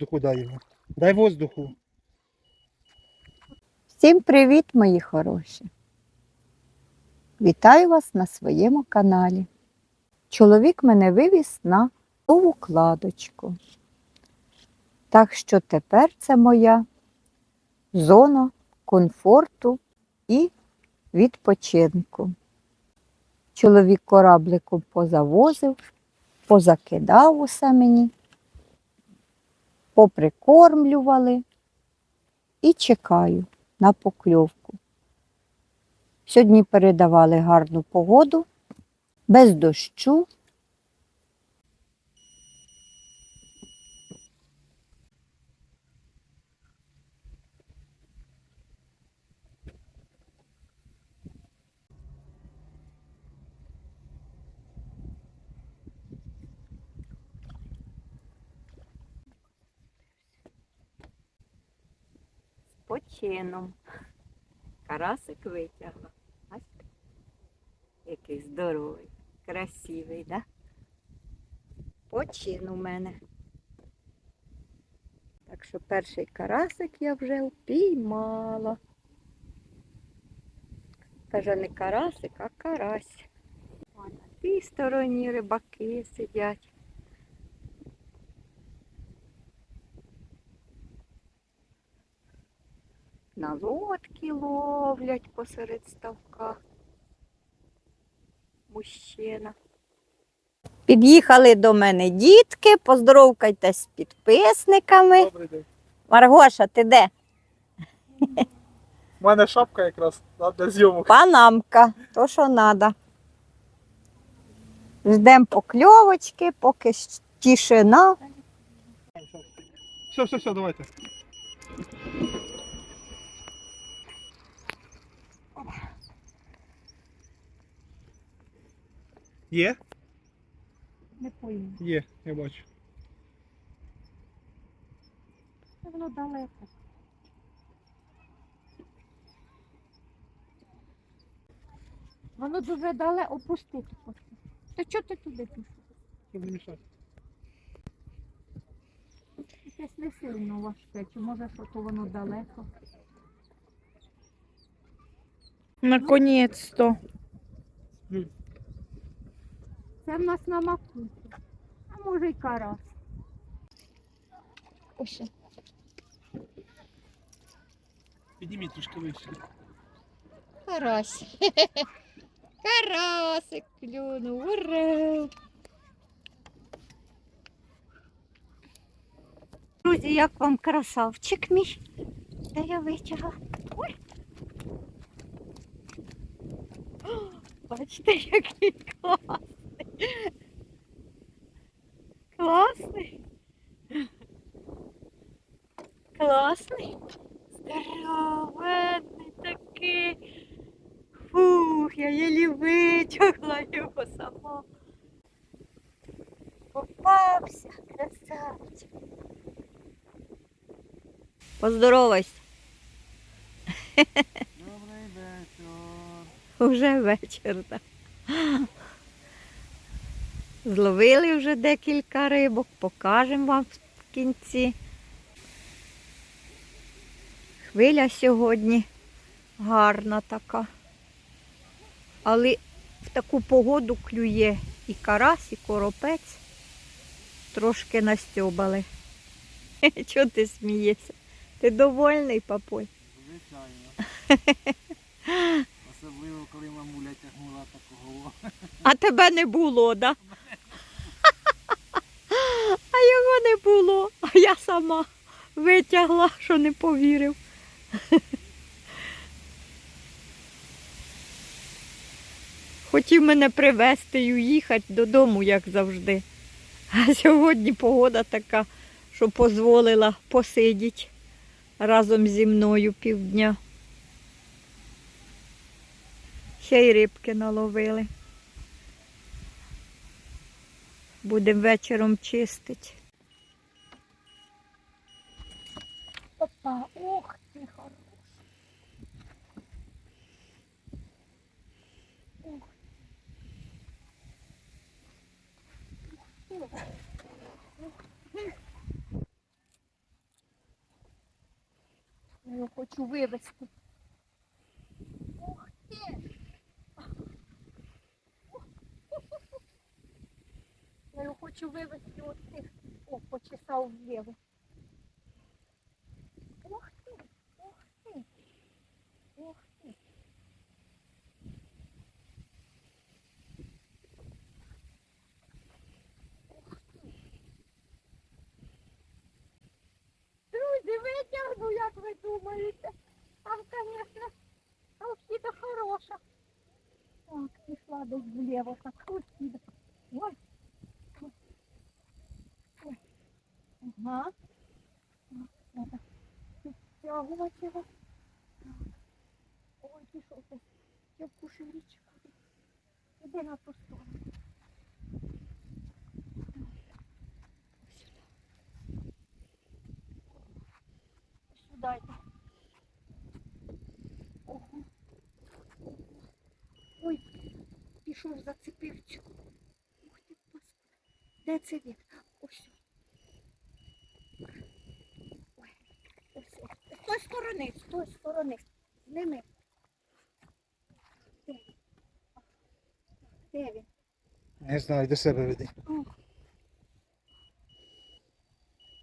воздуху дай йому. Дай воздуху. Всім привіт, мої хороші! Вітаю вас на своєму каналі. Чоловік мене вивіз на нову кладочку. Так що тепер це моя зона комфорту і відпочинку. Чоловік корабликом позавозив, позакидав усе мені, поприкормлювали і чекаю на покльовку. Сьогодні передавали гарну погоду, без дощу. Почином. Карасик витягла. Бачите? Який здоровий, красивий, да? Почин у мене. Так що перший карасик я вже впіймала. Каже, не карасик, а карась. На тій стороні рибаки сидять. На лодки ловлять посеред ставка. Мужчина. Під'їхали до мене дітки, поздоровкайтесь з підписниками. Добрий день. Маргоша, ти де? У мене шапка якраз для зйомок. Панамка, то що треба. Ждемо покльовочки, поки тишина. Все, все, все, давайте. Є? Не пойму, Є, я бачу. воно далеко. Воно дуже далеко опустити хоче. Та чого ти туди пішов? Щоб не мішати. Якесь не сильно важке, чи може що то воно далеко. Наконец-то. Це в нас на макуші. А може й карась. Ось. Підніміть трошки вище. Карась. Карасик клюнув. Ура! Друзі, як вам красавчик мій? Де я витягла? Ой. Бачите, який класний. Класний. Класний. Здоровенний такий. Фух, я єлі витягла його сама. Попався, красавчик. Поздоровайся. Добрий вечір. Уже вечір. Так. Зловили вже декілька рибок, покажемо вам в кінці. Хвиля сьогодні гарна така. Але в таку погоду клює і карась, і коропець. Трошки настьобали. Чого ти смієшся? Ти довольний, папуль? Звичайно. Особливо, коли мамуля тягнула такого. А тебе не було, да? Його не було. А я сама витягла, що не повірив. Хотів мене привезти і уїхати додому, як завжди. А сьогодні погода така, що дозволила посидіти разом зі мною півдня. Ще й рибки наловили. Будемо вечором чистити. Опа, ох, ти хороший. Я його хочу вивезти. Ух ти! хочу вивезти от тих. О, почесав вліво. Ух ти! Ух ти! Ух ти! Ух ти! Друзі, витягну, як ви думаєте. Там, звісно, Алхіда хороша. Так, пішла десь вліво, так Алхіда. Ой. Ой. Ага. Треба підтягувати його. Ой, пішов десь. Я в кушерічку. Іди на ту сторону. Сюди. Сюди. Ой, пішов, зацепив цю. Ух ти, паскуда. Де це він? Ось. Ой, ось. ось. З тої сторони, з тої сторони. Зними. Де? він? Не знаю, до себе веди. О.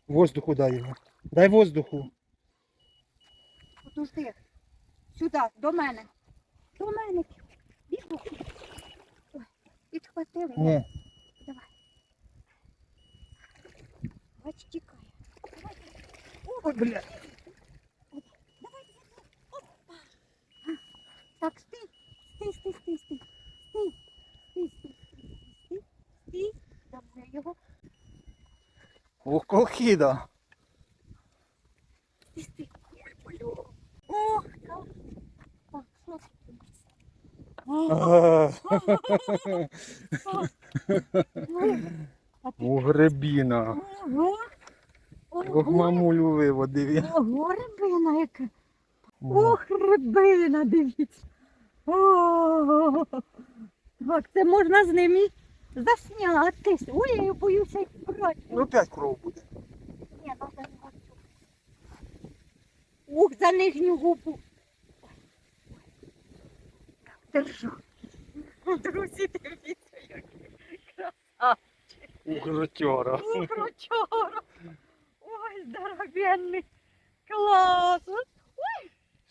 Воздуху дай йому. Дай воздуху. Подожди. Сюди, до мене. До мене. Бігу. Ой, підхватили. Ні. Давай. Бач, тікає. Ой, бля. Давай, Опа. Так, стій. Стій, стій, стій, стій. Стій. Стій, стій, стій, стій. Давай його. Ох, колхіда. Стій, стій. Ой, болю. Ох, так. О, гребіна. Ого. Ох, мамулю виводив. Ого, рибина яка. Ох, рибина, дивіться. О, так, це можна з ними заснятись. Ой, я боюся їх брати. Ну, опять кров буде. Ні, надо його цю. Ух, за нижню губу. Держу. Друзі, дивіться, як У гротьора. Ух, ручора. Ой, здоровенний. Клас.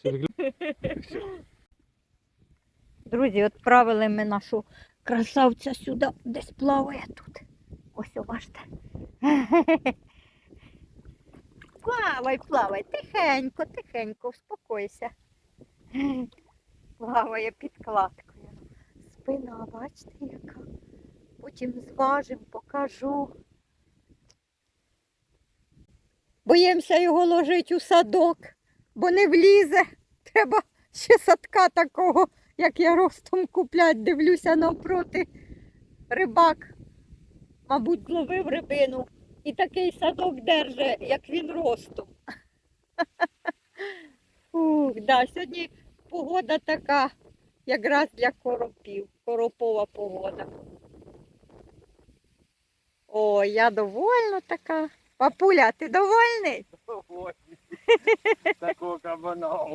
Друзі, відправили ми нашу красавця сюди, десь плаває тут. Ось бачите. Плавай, плавай, тихенько, тихенько, успокойся. Плаває під кладкою. Спина, бачите, яка. Потім зважим, покажу. Боїмося його ложити у садок, бо не влізе. Треба ще садка такого, як я ростом куплять. Дивлюся навпроти. Рибак, мабуть, зловив рибину і такий садок держить, як він ростом. Ух, да, сьогодні погода така, якраз для коропів. Коропова погода. О, я довольна така. Папуля, ти довольний? Такого кабана.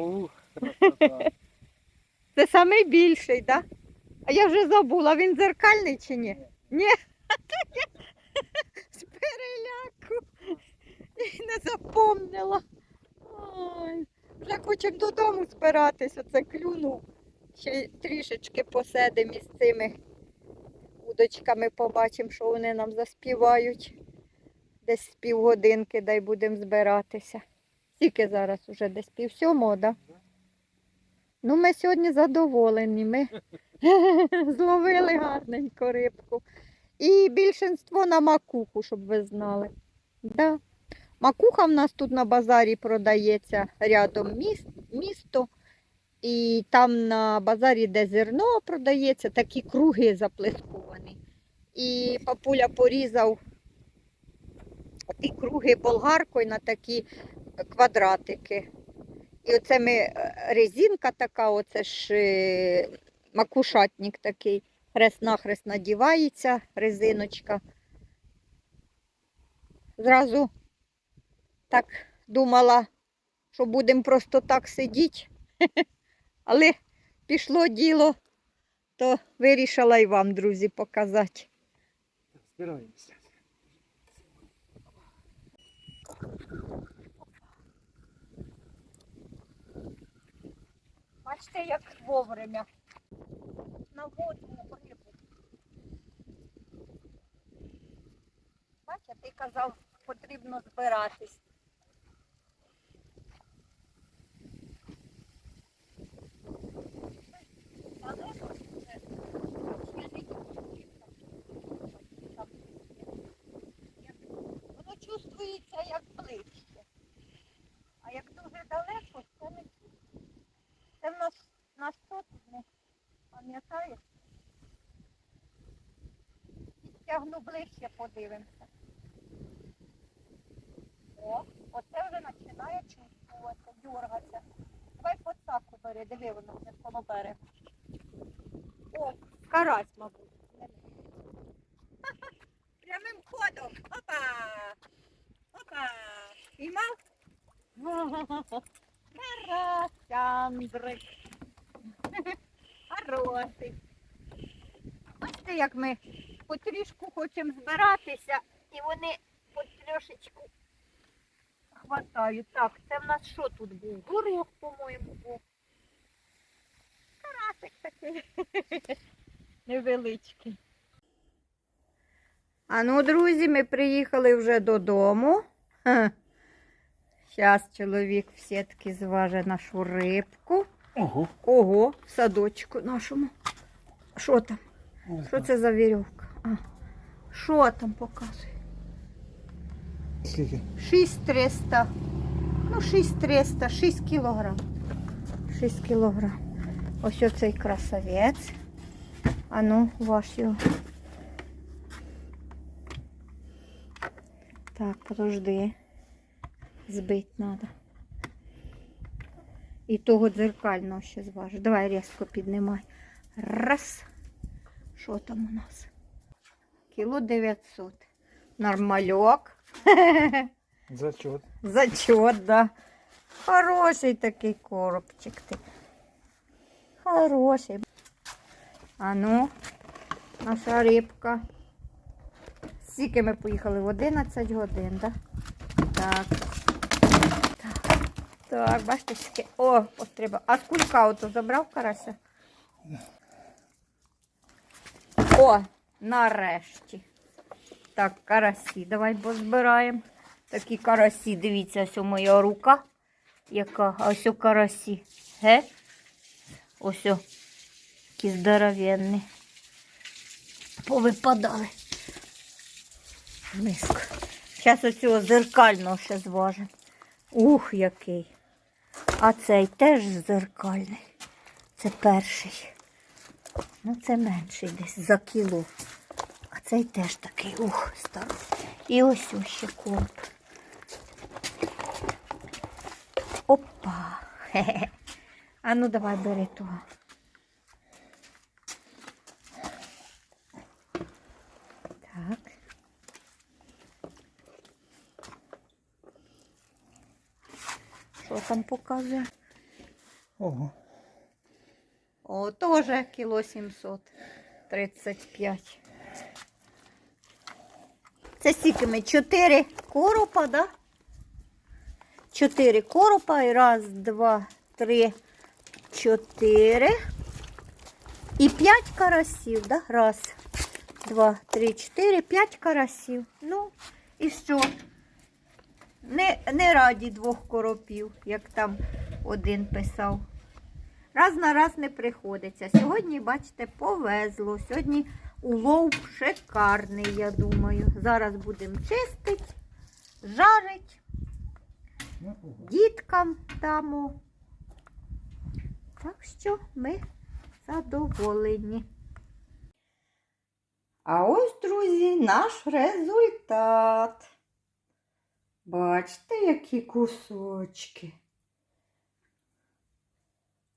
Це найбільший, так? А я вже забула, він дзеркальний чи ні? Ні. З переляку. І не запомнила. Вже хочемо додому збиратись, оце клюнув. Ще трішечки посидимо із цими удочками, побачимо, що вони нам заспівають. Десь з півгодинки, дай будемо збиратися. Скільки зараз уже десь пів сьомого. Ну, ми сьогодні задоволені. Ми зловили гарненько рибку. І більшинство на макуху, щоб ви знали. Да. Макуха в нас тут на базарі продається рядом міст, місто. І там на базарі, де зерно продається, такі круги заплесковані. І папуля порізав ті круги болгаркою на такі квадратики. І оце ми е, резинка така, оце ж е, макушатник такий. Хрест-нахрест надівається резиночка. Зразу так думала, що будемо просто так сидіти. Але пішло діло, то вирішила і вам, друзі, показати. Збираємося. Бачите, як вовремя. На воду рибу. Бачите, ти казав, потрібно збиратись. Але ще не там, як- Воно чувствується як ближче. А як дуже далеко, це не це в нас на сотні, пам'ятаєш? Підтягну ближче, подивимося. О, оце вже починає чувствувати, дергатися. Давай подсаку бери, диви воно вже коло берега. О, карась, мабуть. Прямим ходом. Опа! Опа! Піймав? Карась, Андрик. Хороший. Бачите, як ми потрішку хочемо збиратися, і вони потрішечку хватають. Так, це в нас що тут був? Горох, по-моєму, був. Карасик такий. Невеличкий. А ну, друзі, ми приїхали вже додому. Зараз чоловік в сітки зваже нашу рибку. Ого. Ого, в садочку нашому. Що там? Що це за вірьовка? А, що там показує? Скільки? 6300. Ну, 6300, 6 кілограм. 6 кілограм. Ось оцей красавець. А ну, ваш його. Так, подожди. Збить треба. І того дзеркального ще зважу. Давай різко піднімай. Раз. Що там у нас? Кіло 900. Нормальок. Зачет. Зачет, да. Хороший такий коробчик ти. Хороший. А ну, наша рибка. Скільки ми поїхали? В 11 годин, да? Так. Так, так бачите, скільки. О, треба. А скулька ото забрав карася? О, нарешті. Так, карасі. Давай позбираємо. Такі карасі, дивіться, ось моя рука. Яка? Ось у карасі. Ге? Ось о. Здоровенні. Повипадали. Миску. Зараз оцього зеркального ще зважимо. Ух, який. А цей теж зеркальний. Це перший. Ну, це менший десь за кіло. А цей теж такий, ух, старий. І ось ось ще комп. Опа. Хе-хе. А ну давай бери того. Так. Що там показує? Ого. О, теж кіло 735. Це скільки ми? Чотири коропа, да? Чотири коропа і раз, два, три, чотири. І п'ять карасів, да? Раз, два, три, чотири, п'ять карасів. Ну, і що? Не, не раді двох коропів, як там один писав. Раз на раз не приходиться. Сьогодні, бачите, повезло. Сьогодні улов шикарний, я думаю. Зараз будемо чистити, жарити, діткам дамо. Так що ми задоволені. А ось, друзі, наш результат. Бачите, які кусочки.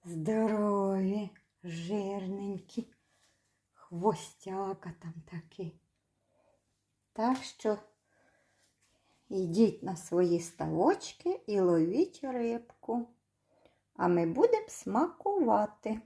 Здорові, жирненькі, хвостяка там такі. Так що Йдіть на свої ставочки і ловіть рибку. А ми будемо смакувати.